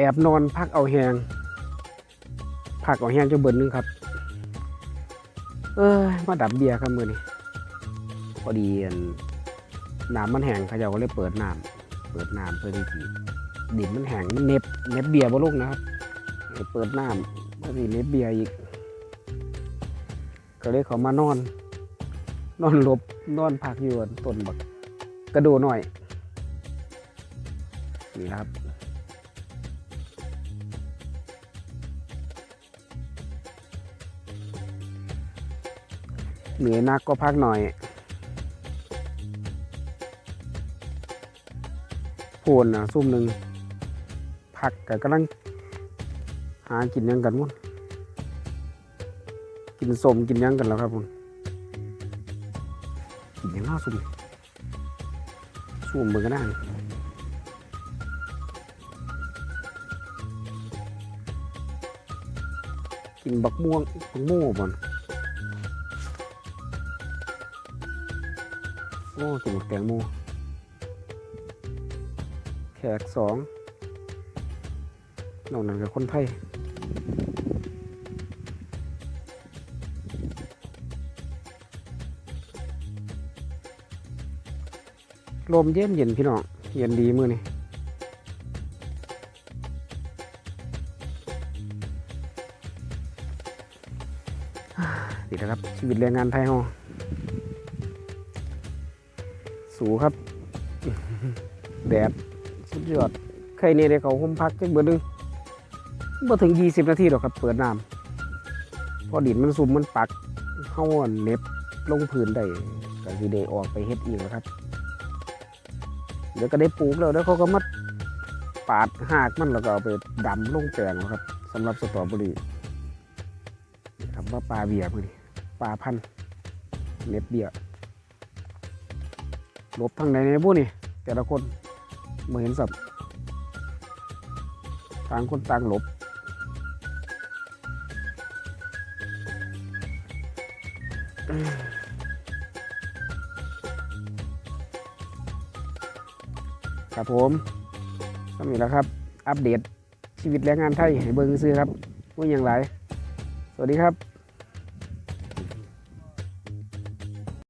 อบนอนพักเอาแหงพักเอาแหงจะเบิดนึงครับ เอ้ยมาดับเบียร์ครับมือนี้พอดีน้ำมันแห้งเขาเจ้าก็เลยเปิดน้ำเปิดน้ำเพื่อที่จีดินมันแห้งมันเน็บเน็บเบียร์บ่ลงนะครับเปิดน้ำพอดีเน็บเบียร์อีกก็เลยเขามานอน นอนหลบนอนพักอยู่ต้นบักกระโดดหน่อยนี่ครับ เหนื่อยนักก็พักหน่อยพูนนะซุ่มหนึ่งพักกันกำลัง หากินยังกันมุ่นกินสมกินยังกันแล้วครับผมกินยังน่าซุ่มซุ่มเบิ่งกันได้กินบักม่วงบักโม่บ่น โอ้กินแตงโมแขกสองนอกนั้นก็คนไทยลมเย็นเย็นพี่น้องเย็นดีมือนี่ดีแล้วครับชีวิตแรงงานไทยเฮา สูครับ แดดสุดยอดใครเนี่ยได้เขาห่มพักจังเบอร์นึงบ่ถึง 20 นาทีหรอกครับ เปิดน้ำพอดินมันซุ่มมันปักเฮาอะเน็บลงพื้นได้ก็สิได้ออกไปเฮ็ดอีกแล้วครับ เดี๋ยวก็ได้ปลูกแล้วแล้วเขาก็มาปาดหากมันแล้วก็เอาไปดำลงแปลงแล้วครับสำหรับสตรอเบอรี่นะครับว่าปลาเบียร์พอดีปลาพันเน็บเบียร์ หลบทางไหนในบุนี่แต่ละคนมาเห็นสับต่างคนต่างหลบครับผมก็มีแล้วครับ อัปเดตชีวิตแรงงานไทยให้เบิ่งซื้อครับว่าอย่างไร สวัสดีครับ